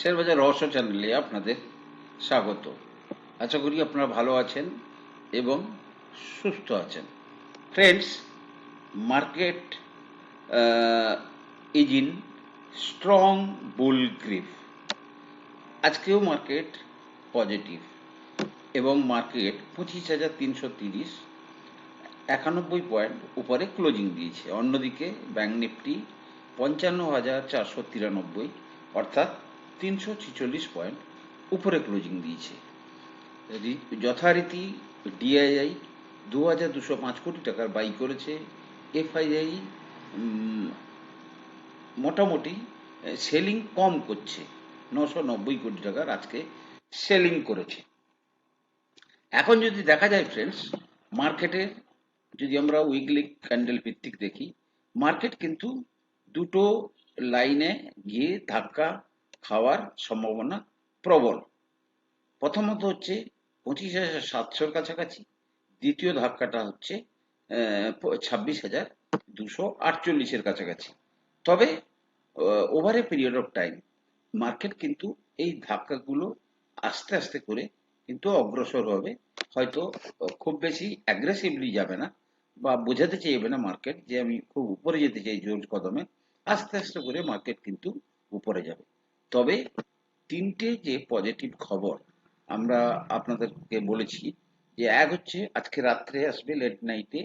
শেয়ারবাজার রহস্য চ্যানেলে আপনাদের স্বাগত। আশা করি আপনারা ভালো আছেন এবং সুস্থ আছেন। Friends market is in strong bull grip আজকেও মার্কেট পজিটিভ এবং মার্কেট পঁচিশ হাজার তিনশো তিরিশ, একানব্বই পয়েন্ট উপরে ক্লোজিং দিয়েছে। অন্যদিকে ব্যাঙ্ক নিফটি পঞ্চান্ন হাজার চারশো তিরানব্বই, অর্থাৎ তিনশো ছিচল্লিশ পয়েন্ট উপরে ক্লোজিং দিয়েছে। যথারীতি ডিআইআই দু হাজার দুশো পাঁচ কোটি টাকার বাই করেছে। এফআইআই মোটামুটি সেলিং কম করছে। নশো নব্বই কোটি টাকার আজকে সেলিং করেছে। এখন যদি দেখা যায় ফ্রেন্ডস মার্কেটে যদি আমরা উইকলি ক্যান্ডেল ভিত্তিক দেখি মার্কেট কিন্তু দুটো লাইনে গিয়ে ধাক্কা খাওয়ার সম্ভাবনা প্রবল। প্রথমত হচ্ছে পঁচিশ হাজার সাতশোর কাছাকাছি। দ্বিতীয় ধাক্কাটা হচ্ছে ছাব্বিশ হাজার দুশো আটচল্লিশের কাছাকাছি। তবে over a period of time market কিন্তু এই ধাক্কাগুলো আস্তে আস্তে করে কিন্তু অগ্রসর হবে। হয়তো খুব বেশি অ্যাগ্রেসিভলি যাবে না বা বোঝাতে চাইবে না মার্কেট যে আমি খুব উপরে যেতে চাই জোর কদমে। আস্তে আস্তে করে মার্কেট কিন্তু উপরে যাবে। তবে তিনটে যে পজিটিভ খবর আমরা আপনাদেরকে বলেছি, যে এক হচ্ছে আজকে রাত্রে আসবে লেট নাইটে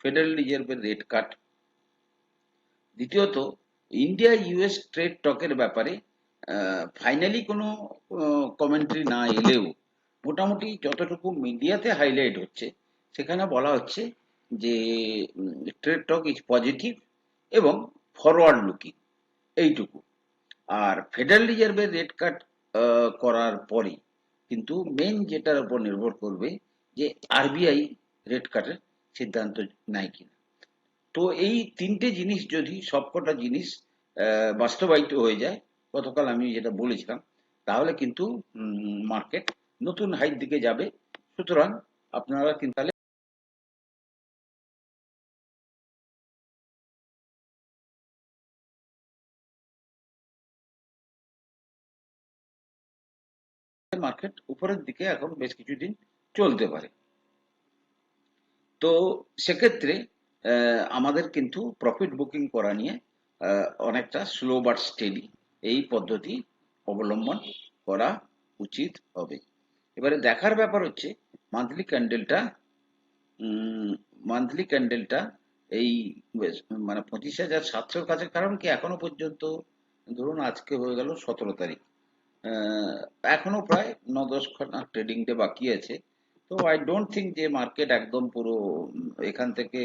ফেডারেল রিজার্ভের রেট কাট দ্বিতীয়ত ইন্ডিয়া ইউএস ট্রেড টকের ব্যাপারে ফাইনালি কোনো কমেন্ট্রি না এলেও মোটামুটি যতটুকু মিডিয়াতে হাইলাইট হচ্ছে, সেখানে বলা হচ্ছে যে ট্রেড টক ইজ পজিটিভ এবং ফরওয়ার্ড লুকিং এইটুকু। আর ফেডারেল রিজার্ভের রেট কাট করার পরে কিন্তু মেন যেটার উপর নির্ভর করবে যে আরবিআই রেট কাটের সিদ্ধান্ত নেয় কিনা। তো এই তিনটে জিনিস যদি সবকটা জিনিস বাস্তবায়িত হয়ে যায়, গতকাল আমি যেটা বলেছিলাম, তাহলে কিন্তু মার্কেট নতুন হাইট দিকে যাবে। সুতরাং আপনারা কিন্তু মার্কেট উপরের দিকে এখন বেশ কিছুদিন চলতে পারে। তো সেক্ষেত্রে আমাদের কিন্তু প্রফিট বুকিং করা নিয়ে অনেকটা স্লো বাট স্টেডি এই পদ্ধতি অবলম্বন করা উচিত হবে। এবারে দেখার ব্যাপার হচ্ছে মান্থলি ক্যান্ডেলটা মান্থলি ক্যান্ডেলটা এই মানে পঁচিশ হাজার সাতশোর কাছে, কারণ কি এখনও পর্যন্ত, ধরুন আজকে হয়ে গেল সতেরো তারিখ। এখনও প্রায় ন দশ খানা ডে বাকি আছে। তো আই ডোন্ট থিঙ্ক যে মার্কেট একদম পুরো এখান থেকে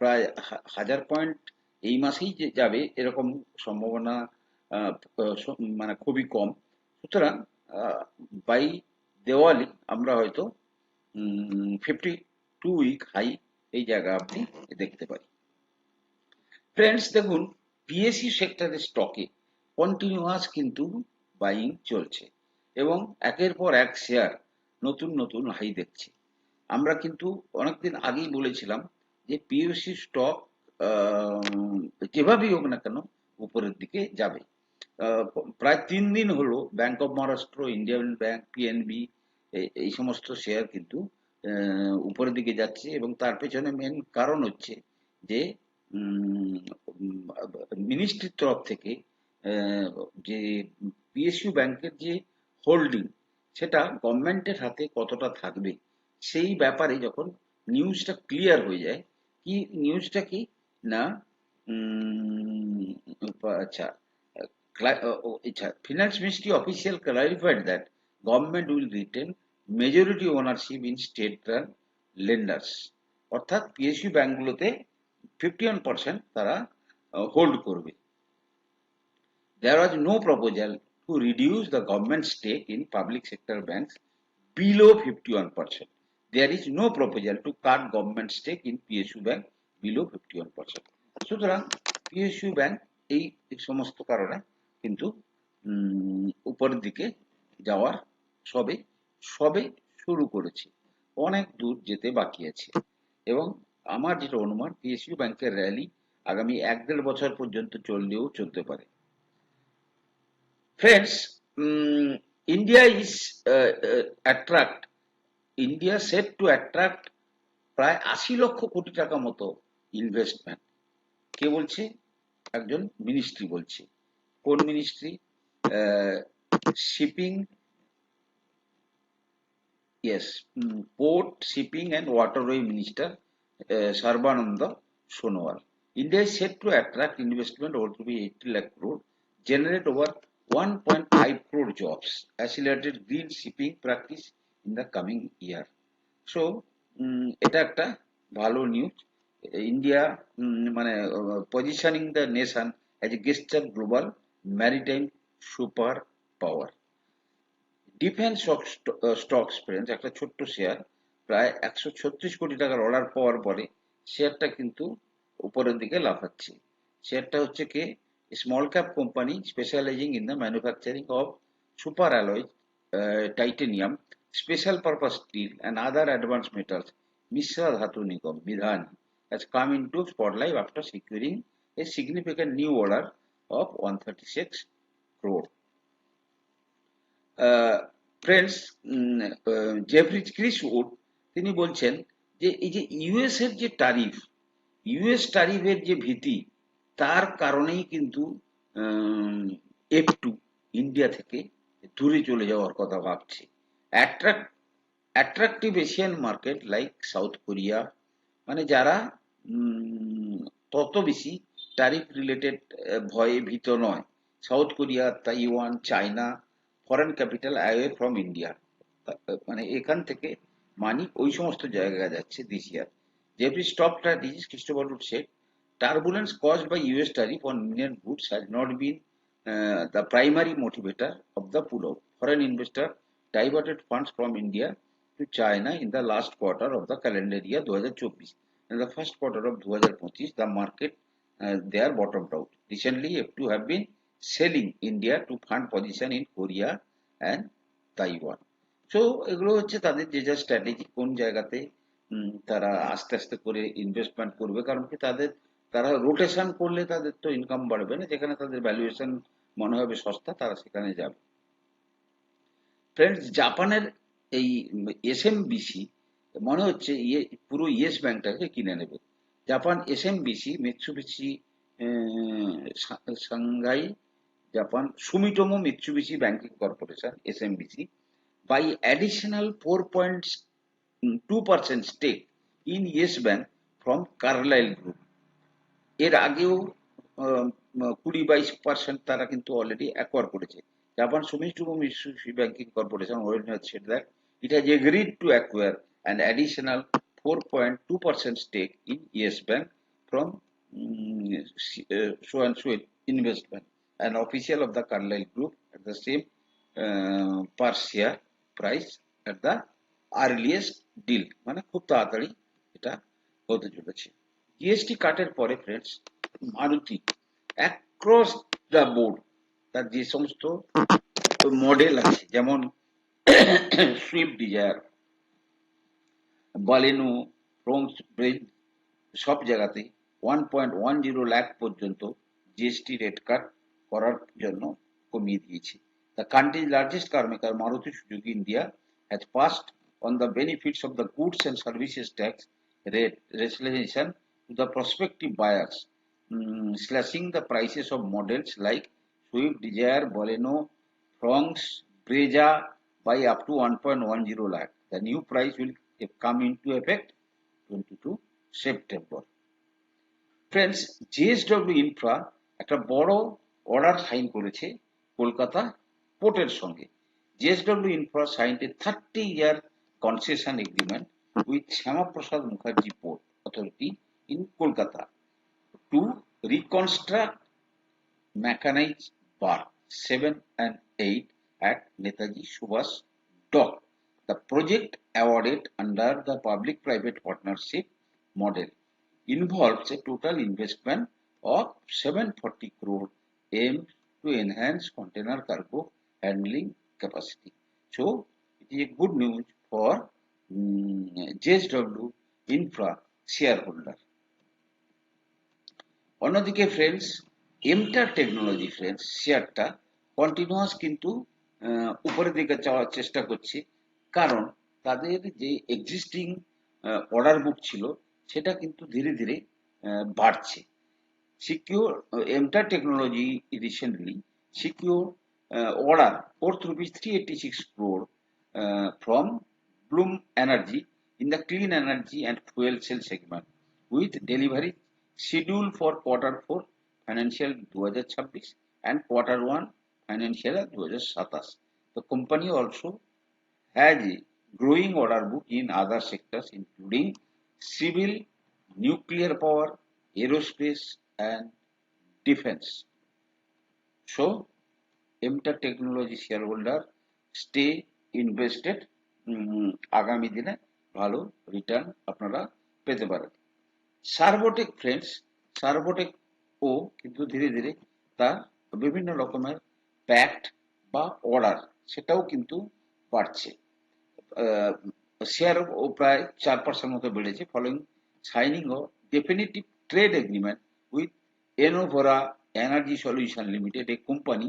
প্রায় হাজার পয়েন্ট এই মাসেই যে যাবে এরকম সম্ভাবনা মানে খুবই কম। সুতরাং বাই দেওয়ালি আমরা হয়তো ফিফটি টু উইক হাই এই জায়গা আপনি দেখতে পারি। ফ্রেন্ডস দেখুন পিএসসি সেক্টরের স্টকে কন্টিনিউয়াস কিন্তু বাইং চলছে এবং একের পর এক শেয়ার নতুন নতুন হাই দেখছে। আমরা কিন্তু অনেকদিন আগেই বলেছিলাম যে পিএসসি স্টক যেভাবেই হোক না কেন উপরের দিকে যাবে। প্রায় তিন দিন হলো bank of Maharashtra Indian bank PNB এই সমস্ত শেয়ার কিন্তু উপরের দিকে যাচ্ছে এবং তার পেছনে মেন কারণ হচ্ছে যে মিনিস্ট্রির তরফ থেকে যে পিএসইউ ব্যাংকের যে হোল্ডিং সেটা গভর্নমেন্টের হাতে কতটা থাকবে? সেই ব্যাপারে যখন নিউজটা ক্লিয়ার হয়ে যায়, কি নিউজটা কি? না আচ্ছা আচ্ছা finance ministry official clarified that government will retain majority ownership in state run lenders অর্থাৎ পিএসইউ ব্যাংকগুলোতে ফিফটি ওয়ান পার্সেন্ট তারা হোল্ড করবে। There was no proposal to reduce the government stake in public sector banks below 51%. There is no proposal to cut government stake in PSU bank below 51%. সুতরাং PSU bank এই সমস্ত কিন্তু উম, উপরের দিকে যাওয়ার সবে সবে শুরু করেছে অনেক দূর যেতে বাকি আছে এবং আমার যেটা অনুমান পিএসইউ ব্যাংকের র্যালি আগামী এক দেড় বছর পর্যন্ত চললেও চলতে পারে Friends, mm, India is uh, uh, attract India set to attract প্রায় আশি লক্ষ কোটি টাকা মতো ইনভেস্টমেন্ট কে বলছে একজন মিনিস্ট্রি বলছে কোন ministry shipping yes mm, port shipping and waterway minister uh, sarbananda sonowal india is set to attract investment over to be 80 lakh crore generate over 1.5 crore jobs, accelerated green shipping practice in the coming year. So এটা একটা ভালো news India মানে positioning the nation as a greater global maritime super power defence stocks friends একটা ছোট্ট share প্রায় একশো ছত্রিশ কোটি টাকার অর্ডার পাওয়ার পরে শেয়ারটা কিন্তু উপরের দিকে লাফাচ্ছে। শেয়ারটা হচ্ছে কি? Small cap company specializing in the manufacturing of super alloy titanium special purpose steel and other advance metals Mishra Dhatu Nigam বিধান has come into spotlight after securing a significant new order of 136 crore. Friends Jefferies Chris Wood তিনি বলছেন যে এই যে US এর যে tariff US টারিফের যে ভীতি তার কারণেই কিন্তু এফ টু ইন্ডিয়া থেকে দূরে চলে যাওয়ার কথা ভাবছে। Attractive Asian market like South Korea মানে যারা তত বেশি ট্যারিফ রিলেটেড ভয়ে ভীত নয়। South Korea Taiwan China foreign capital away from India মানে এখান থেকে মানি ওই সমস্ত জায়গায় যাচ্ছে this year Jefferies stock strategist Christopher Wood said turbulence caused by US tariff on Indian goods has not been uh, the primary motivator of the pullout. Foreign investor diverted funds from India to China in the last quarter of the calendar year 2024. In the first quarter of 2025, the market uh, there bottomed out. Recently, F2 have been selling India to fund position in Korea and Taiwan. So এগুলো হচ্ছে তাদের যে যা strategy কোন জায়গাতে তারা আস্তে আস্তে করে ইনভেস্টমেন্ট করবে কারণ কি তাদের তারা রোটেশন করলে তাদের তো ইনকাম বাড়বে না, যেখানে তাদের ভ্যালুয়েশন মনে হবে সস্তা, তারা সেখানে যাবে। ফ্রেন্ডস জাপানের এই এসএমবিসি মনে হচ্ছে ইয়ে পুরো ইয়েস ব্যাংকটাকে কিনে নেবে। Japan SMBC Mitsubishi Shanghai, Japan, Sumitomo Mitsubishi Banking Corporation SMBC buy additional four point two percent stake in Yes Bank from Carlyle Group এর আগেও কুড়ি বাইশ পার্সেন্ট তারা কিন্তু অলরেডি অ্যাকোয়ার করেছে। Japan Sumitomo Banking Corporation said that it has agreed to acquire and additional four point two percent stake in Yes Bank from so and so investment and official of the Carlyle Group at the same per share price at the earliest deal মানে খুব তাড়াতাড়ি এটা হতে চলেছে। GST কাটের পরে friends Maruti across the board তার যে সমস্ত মডেল আছে, যেমন সুইফট ডিজায়ার বালেনো ফ্রন্স ব্রেজ সব জায়গাতে one point one zero lakh পর্যন্ত জিএসটি রেট কাট করার জন্য কমিয়ে দিয়েছে। The country's largest car maker Maruti Suzuki India has passed on the benefits of the goods and services tax rate rationalisation to the prospective buyers, mm, slashing the prices of models like Swift Desire, Baleno, Bronx, Brezza by up to 1.10 lakh. The new price will come into effect 22 September. Friends JSW Infra একটা বড় order sign করেছে কলকাতা পোর্টের সঙ্গে JSW Infra sign a thirty year concession agreement with Syama Prasad Mookerjee Port Authority in Kolkata to reconstruct mechanized bar 7 and 8 at Netaji Subhas Dock. The project awarded under the public-private partnership model involves a total investment of 740 crore aimed to enhance container cargo handling capacity. So it is a good news for mm, um, JSW Infra shareholder. অন্যদিকে friends এমটার technology friends শেয়ারটা continuous কিন্তু উপরের দিকে চাওয়ার চেষ্টা করছে। কারণ তাদের যে এক্সিস্টিং অর্ডার বুক ছিল, সেটা কিন্তু ধীরে ধীরে বাড়ছে। Secure এমটার technology recently secure order worth rupees three eighty six crore from Bloom Energy in the clean energy and fuel cell segment with delivery scheduled for quarter 4 financial 2026 and quarter 1 financial 2027. The company also has a growing order book in other sectors including civil, nuclear power, aerospace and defense. So, MTA Technology shareholder stay invested উম, আগামী দিনে ভালো return আপনারা পেতে পারেন সার্বোটেক friends সার্বোটেক ও কিন্তু ধীরে ধীরে তার বিভিন্ন রকমের প্যাক্ট বা অর্ডার সেটাও কিন্তু বাড়ছে শেয়ার ও প্রায় চার পার্সেন্ট মতো বেড়েছে following signing of definitive trade agreement with Enovra Energy Solution Limited a company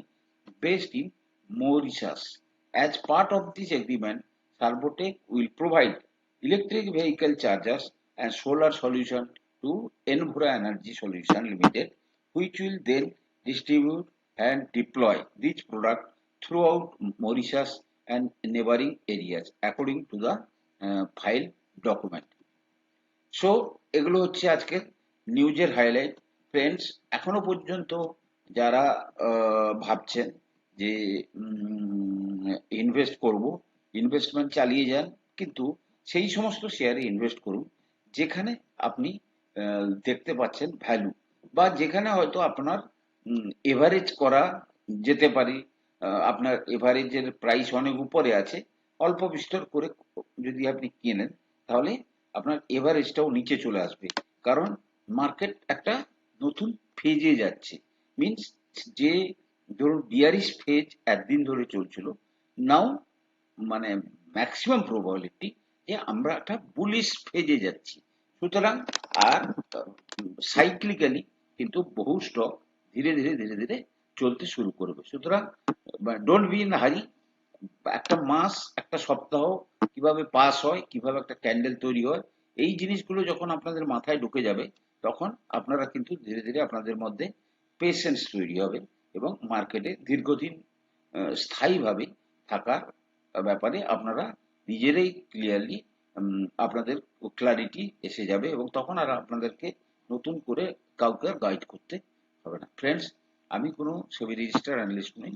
based in Mauritius. As part of this agreement, Sarbotech will provide electric vehicle chargers and solar solution to Envora Energy Solution Limited, which will then distribute and deploy these products throughout Mauritius and neighboring areas, according to the uh, file document. So এগুলো হচ্ছে আজকের নিউজের highlight friends এখনও পর্যন্ত যারা ভাবছেন যে invest করব ইনভেস্টমেন্ট চালিয়ে যান কিন্তু সেই সমস্ত শেয়ারে ইনভেস্ট করুন যেখানে আপনি দেখতে পাচ্ছেন ভ্যালু বা যেখানে হয়তো আপনার এভারেজ করা যেতে পারে আপনার এভারেজের প্রাইস অনেক উপরে আছে, অল্প বিস্তর করে যদি আপনি কেনেন, তাহলে আপনার এভারেজটাও নিচে চলে আসবে। কারণ মার্কেট একটা নতুন ফেজে যাচ্ছে। মিন্স যে, ধরুন বিয়ারিশ ফেজ একদিন ধরে চলছিল নাও মানে ম্যাক্সিমাম প্রবাবিলিটি যে আমরা একটা বুলিশ ফেজে যাচ্ছি। সুতরাং আর সাইক্লিক্যালি কিন্তু বহু স্টক ধীরে ধীরে ধীরে ধীরে চলতে শুরু করবে। সুতরাং ডোন্ট বি ইন হারি একটা মাস, একটা সপ্তাহ কীভাবে পাস হয়, কীভাবে একটা ক্যান্ডেল তৈরি হয়, এই জিনিসগুলো যখন আপনাদের মাথায় ঢুকে যাবে, তখন আপনারা কিন্তু ধীরে ধীরে আপনাদের মধ্যে পেশেন্স তৈরি হবে এবং মার্কেটে দীর্ঘদিন স্থায়ীভাবে থাকার ব্যাপারে আপনারা নিজেরাই ক্লিয়ারলি আপনাদের ক্লারিটি এসে যাবে এবং তখন আর আপনাদেরকে নতুন করে কাউকে গাইড করতে হবে না। ফ্রেন্ডস আমি কোনো সেবি রেজিস্টার অ্যানালিস্ট নই।